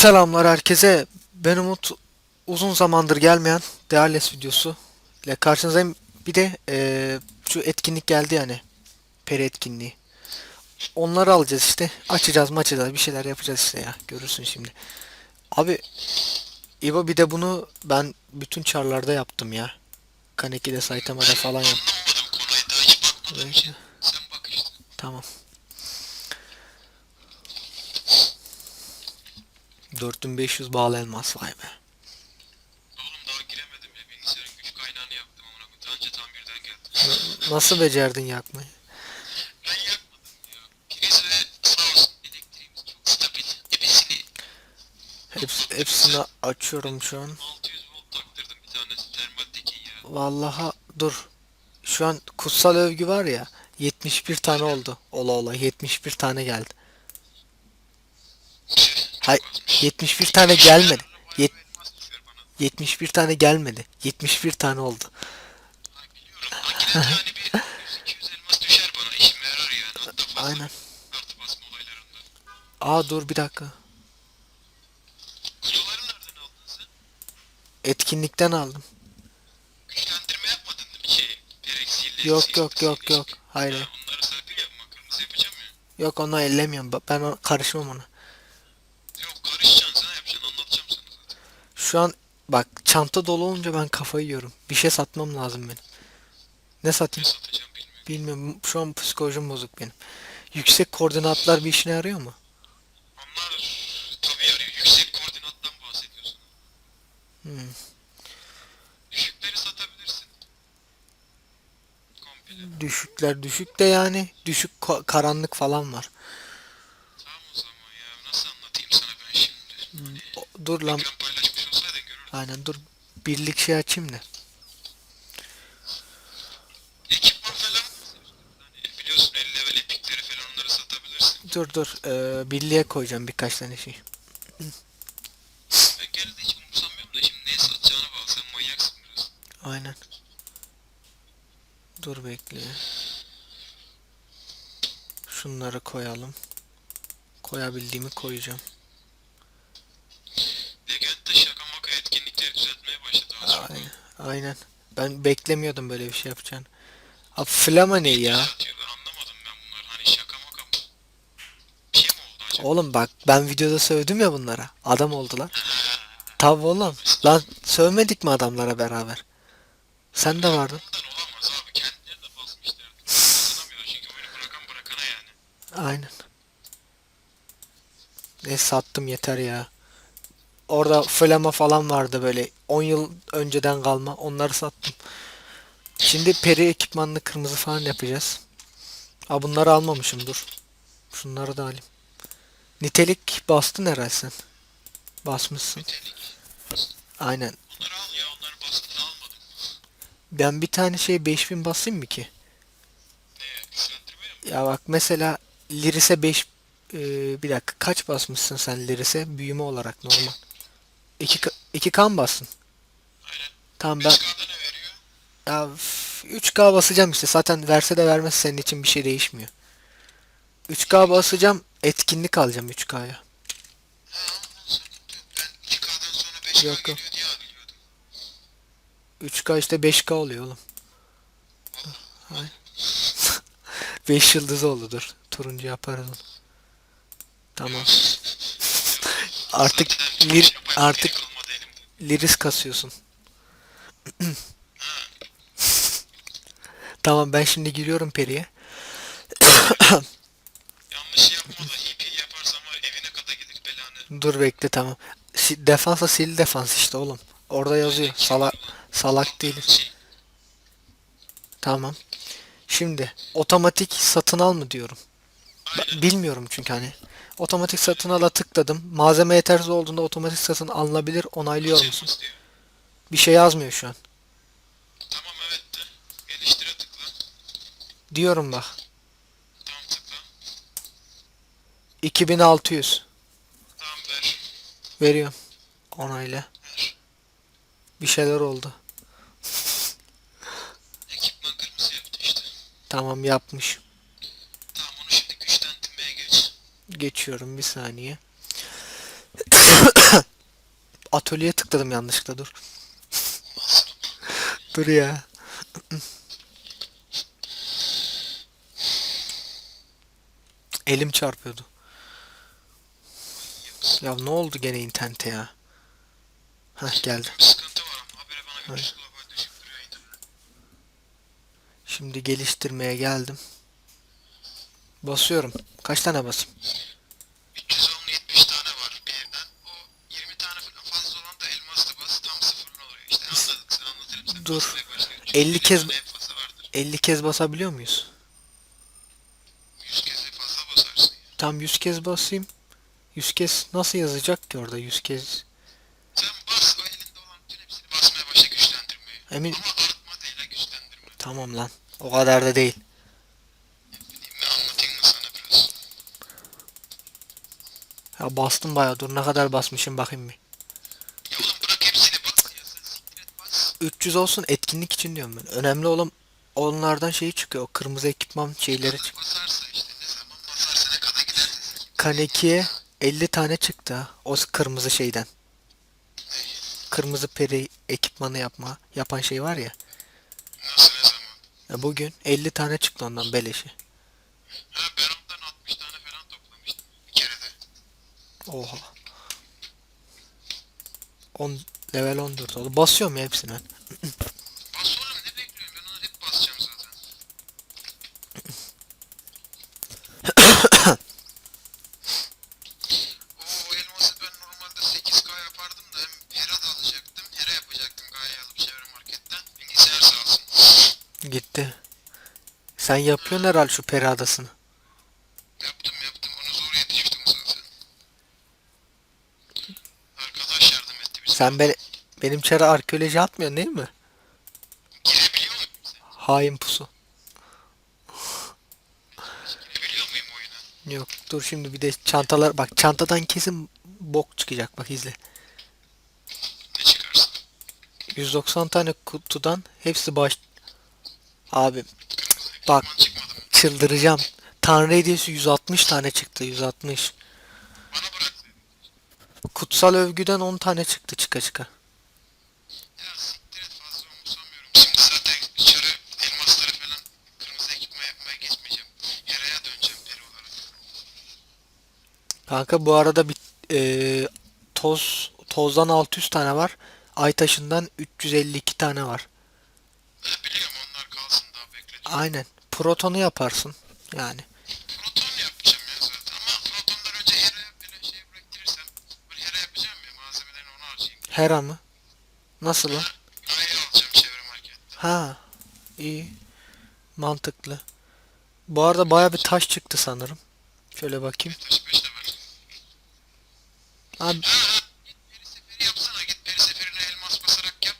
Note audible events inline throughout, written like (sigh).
Selamlar herkese. Ben Umut. Uzun zamandır gelmeyen Değerles videosu ile karşınızdayım. Bir de eee, şu etkinlik geldi yani. Peri etkinliği. Onları alacağız işte. Açacağız maçacağız bir şeyler yapacağız işte ya. Görürsün şimdi. Abi İbo bir de bunu ben bütün çarlarda yaptım ya. Kaneki'de Saitama'da falan yaptım. Anlamadım konuyu da hiç bakmadım Belki. ki. Sen bak işte. Tamam. 4500 bağlı elmas vay be. Oğlum daha giremedim ya bilgisayarın güç kaynağını yaptım amına koyayım. Önce tam birden geldi. Nasıl becerdin yakmayı? Ben yakmadım ya. Priz ve sağ olsun elektriğimiz çok stabil. Ebesini Heps, hepsini açıyorum şu an. 600 volt taktırdım bir tanesi termal tekin ya. Vallahi dur. Şu an kutsal övgü var ya. 71 tane oldu. Ola ola 71 tane geldi. Hay 71 tane gelmedi. Yet, Elmas düşer bana. 71 tane gelmedi. 71 tane oldu. Ha, biliyorum ama yine de yani bir 100-200 elmas düşer bana. İşime yarar yani. Hatta fazla. Aynen. Aa dur bir dakika. Etkinlikten aldım. Yok yok yok yok. Hayır. Yok onu ellemiyorum. Ben karışmam ona. Yok karışacaksın sen yapacaksın anlatacağım sana zaten. Şu an bak çanta dolu olunca ben kafayı yiyorum. Bir şey satmam lazım benim. Ne Ne satayım? satacağım bilmiyorum. Bilmiyorum. Şu an psikolojim bozuk benim. Yüksek koordinatlar bir işine yarıyor mu? Onlar tabii yarıyor. Yüksek koordinattan bahsediyorsun. Hmm. Düşükleri satabilirsin. Komple. Düşükler düşük de yani düşük karanlık falan var. Tamam o zaman ya. Nasıl anlatayım sana ben şimdi? O- dur lan. Ekran. Aynen dur. Birlik şey açayım da. Ekipman falan hani biliyorsun 50 level epikleri falan onları satabilirsin. Dur dur. Ee, birliğe koyacağım birkaç tane şey. Ben gene de hiç umursamıyorum da şimdi neye satacağına bağlı. Sen manyaksın biraz. Aynen. Dur bekle. Şunları koyalım. Koyabildiğimi koyacağım. Legend de şaka maka etkinlikleri düzeltmeye başladı az çok. Aynen. Ben beklemiyordum böyle bir şey yapacağını. Abi flama ne ya? Atıyor, ben anlamadım ben bunlar. Hani şaka maka mı? Bir şey mi oldu acaba? Oğlum bak ben videoda sövdüm ya bunlara. Adam oldular. Tabi oğlum. Lan sövmedik mi adamlara beraber? Sen de vardın. Ondan olamaz abi. Kendileri de basmışlardı. Kazanamıyor çünkü oyunu bırakan bırakana yani. Aynen. Ne sattım yeter ya. Orada flama falan vardı böyle 10 yıl önceden kalma. Onları sattım. Şimdi peri ekipmanlı kırmızı falan yapacağız. Aa bunları almamışım dur. Şunları da alayım. Nitelik bastın herhalde sen. Basmışsın. Nitelik. Aynen. Onları al ya. Onları bastığını almadım. Ben bir tane şey 5000 basayım mı ki? Güçlendirmeye mi? Ya bak mesela Liris'e 5 e, bir dakika kaç basmışsın sen Liris'e büyüme olarak normal. 2 2 kan bassın. Aynen. Tamam ben 5K'da ne veriyor? ya üf, 3K basacağım işte. Zaten verse de vermese senin için bir şey değişmiyor. 3K basacağım, etkinlik alacağım 3K'ya. Ha, sıkıntı yok. Ben 2K'dan sonra 5K Yok, yok. geliyor diye biliyordum. 3K işte 5K oluyor oğlum. Hay. 5 yıldız oldu dur. Turuncu yaparız onu. Tamam. Artık lir, artık. Liris kasıyorsun. Tamam ben şimdi giriyorum Peri'ye. Yanlış yapma da EP yaparsam evine kadar gelir belanı. Dur bekle tamam. Si- Defansa sil defans işte oğlum. Orada yazıyor. Salak salak değiliz. Şey, Tamam. Şimdi otomatik satın al mı diyorum. Aynen. bilmiyorum çünkü hani. Otomatik satın ala tıkladım. Malzeme yetersiz olduğunda otomatik satın alınabilir. Onaylıyor musun? Yapmaz diyor. Bir şey yazmıyor şu an. Tamam evet de. Geliştire tıkla. Diyorum bak. Tamam tıkla. 2600 Tamam ver. veriyorum. Onayla. Ver. Bir şeyler oldu. (laughs) Ekipman kırmızı yaptı işte. Tamam yapmış. Tamam onu şimdi güçlendirmeye geç. Geçiyorum bir saniye. (coughs) atölyeye tıkladım yanlışlıkla dur. (laughs) dur ya. (coughs) Elim çarpıyordu. Ya ne oldu gene internete ya? Hah geldi. Şimdi geliştirmeye geldim. Basıyorum. Kaç tane basayım? 310 70 tane var birden. O 20 tane fazla olan da elmaslı bas tam sıfırlı oluyor. İşte anladık sen anlatırım sen. Dur. basmaya başla. 50 kez- tane en fazla vardır. 50 kez basabiliyor muyuz? 100 kez fazla basarsın. ya. Tam 100 kez basayım. 100 kez nasıl yazacak ki orada 100 kez? Sen bas o elinde olan bütün hepsini basmaya başla güçlendirmeyi. Emin Ama artma değil güçlendirme. tamam lan. O kadar da değil. Bileyim ne anlatayım mı sana biraz? Ya bastım bayağı. Dur ne kadar basmışım bakayım bir. Ya oğlum bırak hepsini bas ya sen siktir et bas. 300 olsun etkinlik için diyorum ben. Önemli olan onlardan şey çıkıyor. O kırmızı ekipman şeyleri çıkıyor. basarsa işte ne zaman basarsa ne kadar giderse siktir. Kaneki'ye 50 tane çıktı. ha. O kırmızı şeyden. Kırmızı peri ekipmanı yapma yapan şey var ya. Nasıl ne zaman? ya bugün 50 tane çıktı ondan beleşi. Ha ben ondan 60 tane falan toplamıştım. Bir kere de. Oha. 10 level 14 oldu. Basıyorum ya hepsine. Bas oğlum ne bekliyorsun ben onu hep basacağım zaten. (coughs) Oo elması ben normalde 8K yapardım da hem Hera da alacaktım. Hera yapacaktım Ga'yı alıp çevre marketten. Bilgisayar sağ olsun. Gitti. Sen yapıyorsun herhalde şu peri adasını. Yaptım yaptım onu zor yetiştim zaten. Arkadaş yardım etti bize. Sen be, benim çara arkeoloji atmıyorsun değil mi? Girebiliyor muyum sen? Hain pusu. Girebiliyor muyum oyuna? Yok dur şimdi bir de çantalar bak çantadan kesin bok çıkacak bak izle. Ne çıkarsın? 190 tane kutudan hepsi baş... Abi Bak. çıldıracağım. Tanrı hediyesi 160 tane çıktı 160. Kutsal övgüden 10 tane çıktı çıka çıka. Ya siktir et fazla umursamıyorum. Şimdi zaten içeri elmasları falan kırmızı ekipman yapmaya geçmeyeceğim. Yaraya döneceğim peri olarak. Kanka bu arada bir e, toz tozdan 600 tane var. Ay taşından 352 tane var. E, biliyorum onlar kalsın daha bekletiyorum. Aynen. Protonu yaparsın. Yani. Proton yapacağım ya zaten ama protondan önce Hera'ya böyle şey bıraktırırsam böyle Hera yapacağım ya malzemelerini ona harcayayım. Hera mı? Nasıl lan? Ga'yı alacağım çevre marketten. Ha. iyi. Mantıklı. Bu arada baya bir taş çıktı sanırım. Şöyle bakayım. Taş 5 level. Abi Ha ha git peri seferi yapsana git peri seferine elmas basarak yap.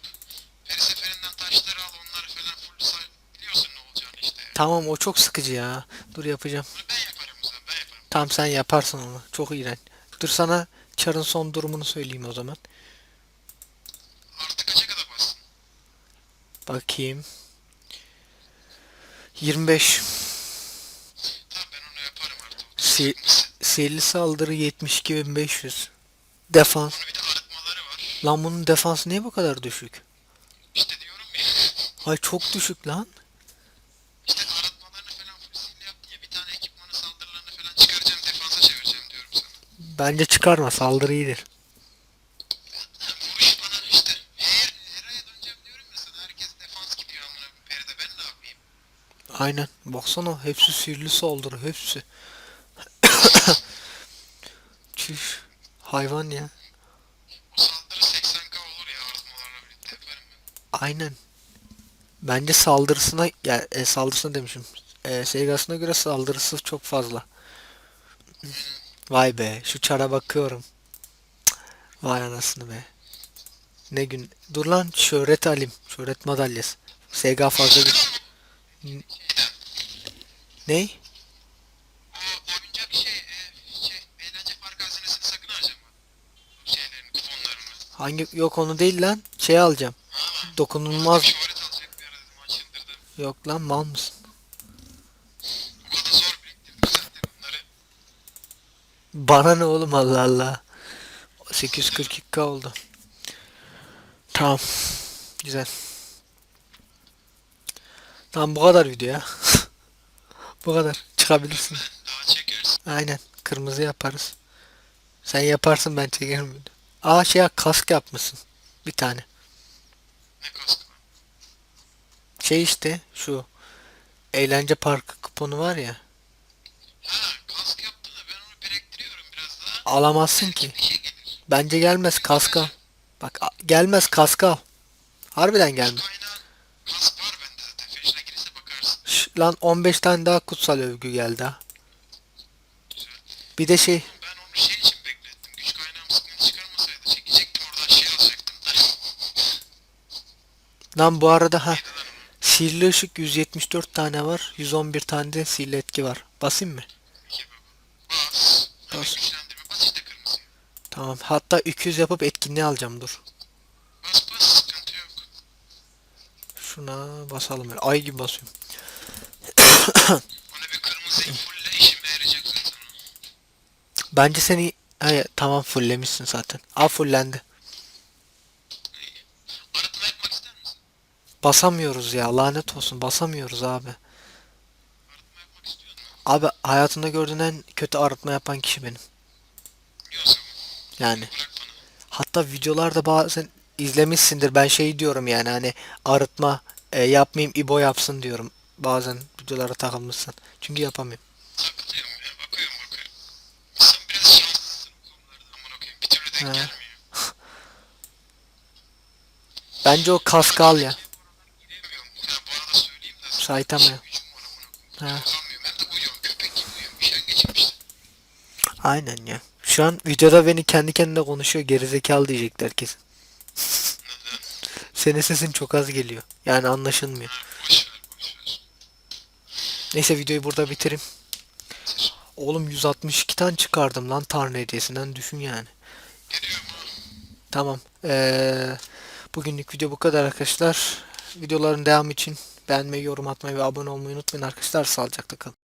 Peri seferinden taşları al onları falan full say. Biliyorsun ne olacağını işte. tamam o çok sıkıcı ya. Dur yapacağım. Bunu ben yaparım zaten ben yaparım. Tamam sen yaparsın onu. Çok iğrenç. Dur sana çarın son durumunu söyleyeyim o zaman. Artı kaça kadar bassın? Bakayım. 25. Tamam ben onu yaparım artık. Si sihirli saldırı 72.500. Defans. Bunun bir de arıtmaları var. Lan bunun defansı niye bu kadar düşük? İşte diyorum ya. Ay çok düşük lan. İşte arıtmalarını falan full sil yap diye bir tane ekipmanı saldırılarını falan çıkaracağım defansa çevireceğim diyorum sana. Bence çıkarma saldırı iyidir. Ha, Vuruş bana işte. Her, Hera'ya döneceğim diyorum ya sana. Herkes defans gidiyor amına koyayım. Peride ben ne yapayım? Aynen. Baksana hepsi sihirli saldırı hepsi. (coughs) Çüş. Hayvan ya. Saldırı 80k olur ya birlikte yaparım ben. Aynen. Bence saldırısına ya e, saldırısına demişim. E, Segas'ına göre saldırısı çok fazla. Vay be, şu çara bakıyorum. Vay anasını be. Ne gün. Dur lan şöhret alayım. Şöhret madalyası. Sega fazla bir... Ney? Şey, e, şey. Hangi yok onu değil lan. Şey alacağım. Ama Dokunulmaz. dedim. ha. Yok lan mal mısın? Bana ne oğlum Allah Allah. 842k oldu. Tamam. Güzel. Tamam bu kadar video ya. (laughs) bu kadar. Çıkabilirsin. Daha çekersin. Aynen. Kırmızı yaparız. Sen yaparsın ben çekerim. Aa şey kask yapmışsın. Bir tane. Ne kaskı? Şey işte şu eğlence parkı kuponu var ya. Ha kask yaptın da ben onu biriktiriyorum biraz daha. Alamazsın ki. Bir şey. Bence gelmez kask al. Bak gelmez kask al. Harbiden gelmez. Lan 15 tane daha kutsal övgü geldi ha. Bir de şey Ben onu şey için beklettim. Güç kaynağım sıkıntı çıkarmasaydı çekecektim oradan şey alacaktım lan bu arada ha sihirli ışık 174 tane var. 111 tane de sihirli etki var. Basayım mı? Bas. Bas. bas işte kırmızıya. Tamam. Hatta 200 yapıp etkinliği alacağım dur. Bas bas sıkıntı yok. Şuna basalım. Ay gibi basıyorum. (coughs) Bence seni Hayır, tamam fulllemişsin zaten. Al fullendi. Basamıyoruz ya. Lanet olsun. Basamıyoruz abi. Abi hayatımda gördüğün en kötü arıtma yapan kişi benim. Yani. Hatta videolarda bazen izlemişsindir. Ben şey diyorum yani hani arıtma e, yapmayayım İbo yapsın diyorum. Bazen videolara takılmışsın. Çünkü yapamıyorum. Takılıyorum ya bakıyorum bakıyorum. Sen biraz şanslısın bu konularda aman okuyayım. Bir türlü denk gelmiyor. Bence o kaskı al ya. Giremiyorum. Ya bu arada söyleyeyim de. Saitama ya. Ha. Ben de uyuyorum. Köpek gibi uyuyorum. Bir şey. Aynen ya. Şu an videoda beni kendi kendine konuşuyor. Gerizekalı diyecekler kesin. (laughs) Senin sesin çok az geliyor. Yani anlaşılmıyor. Ha, boş ver boş ver. Neyse videoyu burada bitireyim. Oğlum 162 tane çıkardım lan Tanrı hediyesinden düşün yani. Tamam. Ee, bugünlük video bu kadar arkadaşlar. Videoların devamı için beğenmeyi, yorum atmayı ve abone olmayı unutmayın arkadaşlar. Sağlıcakla kalın.